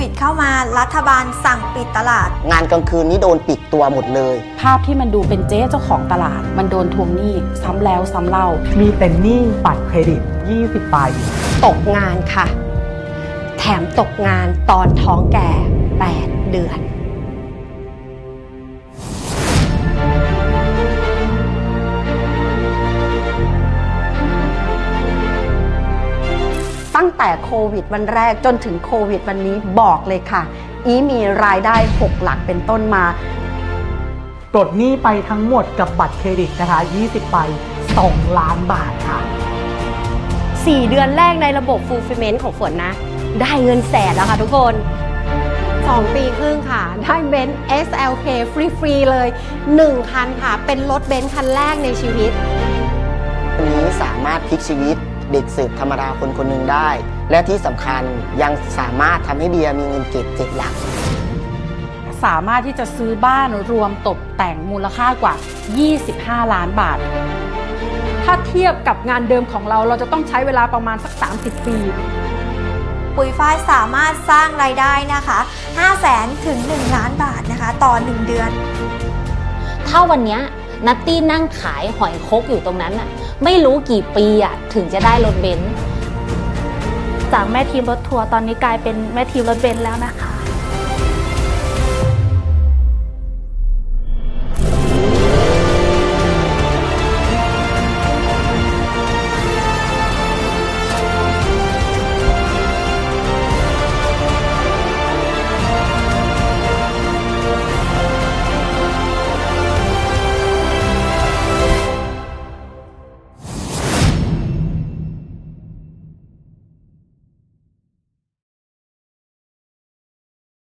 วิดเข้ามารัฐบาลสั่งปิดตลาด งานกลางคืนนี้โดนปิดตัวหมดเลย ภาพที่มันดูเป็นเจ๊เจ้าของตลาด มันโดนทวงหนี้ซ้ำแล้วซ้ำเล่า มีแต่หนี้บัตรเครดิต 20ใบตกงานค่ะ แถมตกงานตอนท้องแก่ 8 เดือน ตั้งแต่โควิดวันแรกจนถึงโควิดวันนี้บอกเลยค่ะ อีมีรายได้ 6 หลักเป็นต้นมา ปลดหนี้ไปทั้งหมดกับบัตรเครดิตนะคะ 20ใบ2ล้านบาทค่ะ 4 เดือนแรกในระบบ fulfillment ของฝนนะ ได้เงินแสนแล้วค่ะทุกคน 2 ปีครึ่งค่ะ ได้เบนซ์ SLK ฟรีๆเลย 1 คันค่ะ เป็นรถเบนซ์คันแรกในชีวิต วันนี้สามารถพลิกชีวิต เด็กสืบธรรมดาคนคนหนึ่งได้ และที่สำคัญยังสามารถทำให้เบียร์มีเงินเก็บเจ็ดหลัก สามารถที่จะซื้อบ้านรวมตกแต่งมูลค่ากว่า 25 ล้านบาท ถ้าเทียบกับงานเดิมของเราเราจะต้องใช้เวลาประมาณสัก 30 ปี ปุ๋ยฝ้ายสามารถสร้างรายได้นะคะ5 0 0แสนถึง 1 ล้านบาทนะคะ ต่อ 1 เดือน ถ้าวันเนี้ย นัตตี้นั่งขายหอยคกอยู่ตรงนั้นน่ะไม่รู้กี่ปีอะถึงจะได้รถเบนซ์จากแม่ทีมรถทัวร์ตอนนี้กลายเป็นแม่ทีมรถเบนซ์แล้วนะคะ